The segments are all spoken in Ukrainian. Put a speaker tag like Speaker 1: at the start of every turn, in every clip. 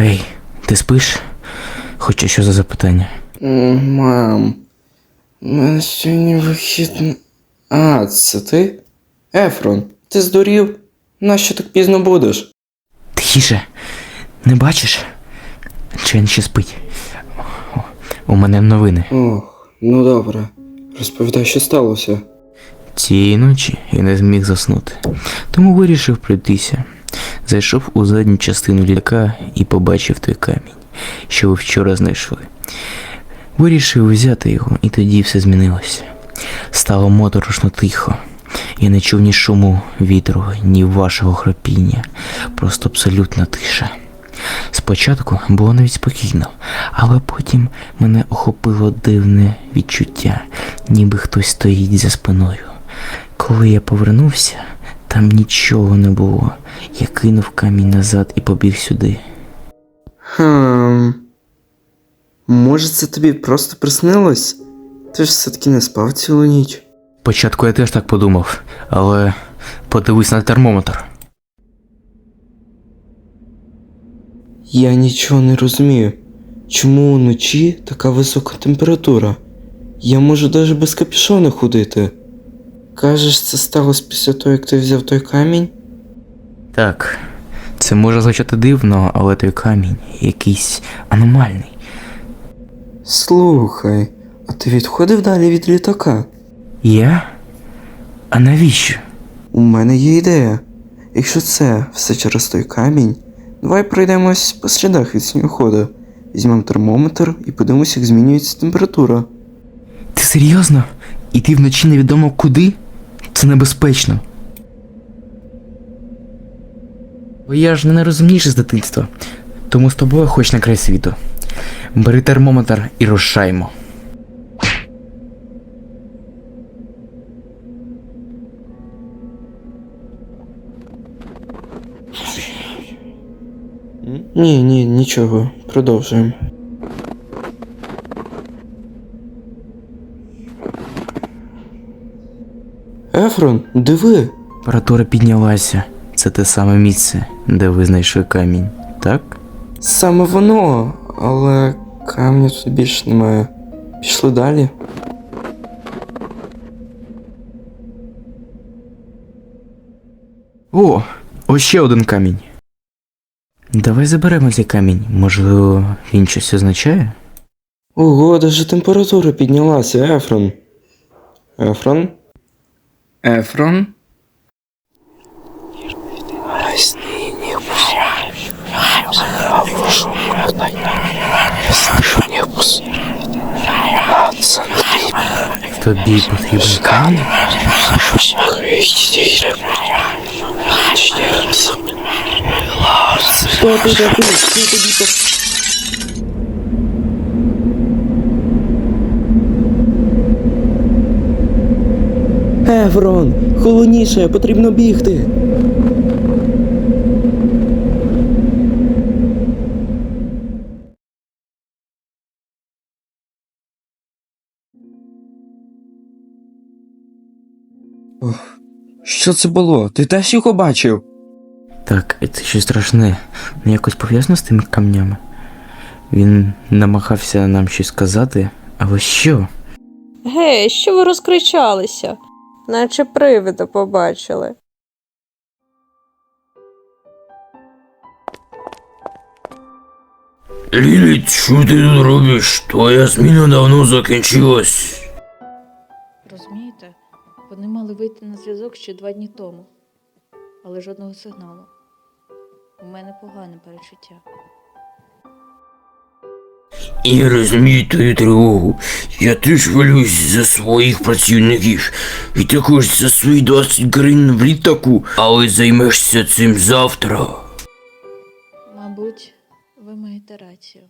Speaker 1: Гей, ти спиш? Хоча що за запитання?
Speaker 2: Мам, у мене сьогодні вихідний. А, це ти? Ефрон, ти здурів? Нащо так пізно будеш?
Speaker 1: Тихіше, не бачиш? Чен ще спить. О, У мене новини.
Speaker 2: Ох, ну добре. Розповідай, що сталося.
Speaker 1: Цієї ночі я не зміг заснути, тому вирішив пройтися. Зайшов у задню частину літака і побачив той камінь, що ви вчора знайшли. Вирішив взяти його, і тоді все змінилося. Стало моторошно тихо. Я не чув ні шуму вітру, ні вашого храпіння, просто абсолютна тиша. Спочатку було навіть спокійно, але потім мене охопило дивне відчуття, ніби хтось стоїть за спиною. Коли я повернувся, там нічого не було. Я кинув камінь назад і побіг сюди.
Speaker 2: Хм. Може, це тобі просто приснилось? Ти ж все-таки не спав цілу ніч.
Speaker 1: Спочатку я теж так подумав, але подивись на термометр.
Speaker 2: Я нічого не розумію. Чому вночі така висока температура? Я можу навіть без капюшона ходити. Кажеш, це сталося після того, як ти взяв той камінь?
Speaker 1: Так, це може звучати дивно, але той камінь якийсь аномальний.
Speaker 2: Слухай, а ти відходив далі від літака?
Speaker 1: Я? А навіщо?
Speaker 2: У мене є ідея. Якщо це все через той камінь, давай пройдемось по слідах від снігоходу. Візьмемо термометр і подивимось, як змінюється температура.
Speaker 1: Ти серйозно? Іти вночі невідомо куди? Це небезпечно. Бо я ж не найрозумніший з дитинства, тому з тобою хоч на край світу. Бери термометр і рушаймо.
Speaker 2: Ні, ні, нічого, продовжуємо. Ефрон, диви!
Speaker 1: Температура піднялася. Це те саме місце, де ви знайшли камінь, так?
Speaker 2: Саме воно, але камня тут більше немає. Пішли далі.
Speaker 1: О, ось ще один камінь. Давай заберемо цей камінь. Можливо, він щось означає?
Speaker 2: Ого, даже температура піднялася, Ефрон. Ефрон? Ефрон?
Speaker 1: Тобі потрібен камінь?
Speaker 2: Що ти робиш? Що тобі? Ефрон, холодніше, потрібно бігти. Ох, що це було? Ти теж його бачив?
Speaker 1: Так, це щось страшне. Ну якось пов'язано з тими камнями. Він намагався нам щось сказати, але що?
Speaker 3: Гей, що ви розкричалися? Наче привида побачили.
Speaker 4: Ліліт, що ти тут робиш? Твоя зміна давно закінчилась.
Speaker 5: Розумієте, вони мали вийти на зв'язок ще два дні тому, але жодного сигналу. У мене погане перечуття.
Speaker 4: Я розумію твою тривогу. Я теж хвилююсь за своїх працівників і також за свої 20 гривень в літаку, але займешся цим завтра.
Speaker 5: Мабуть, ви маєте рацію.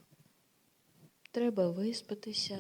Speaker 5: Треба виспатися,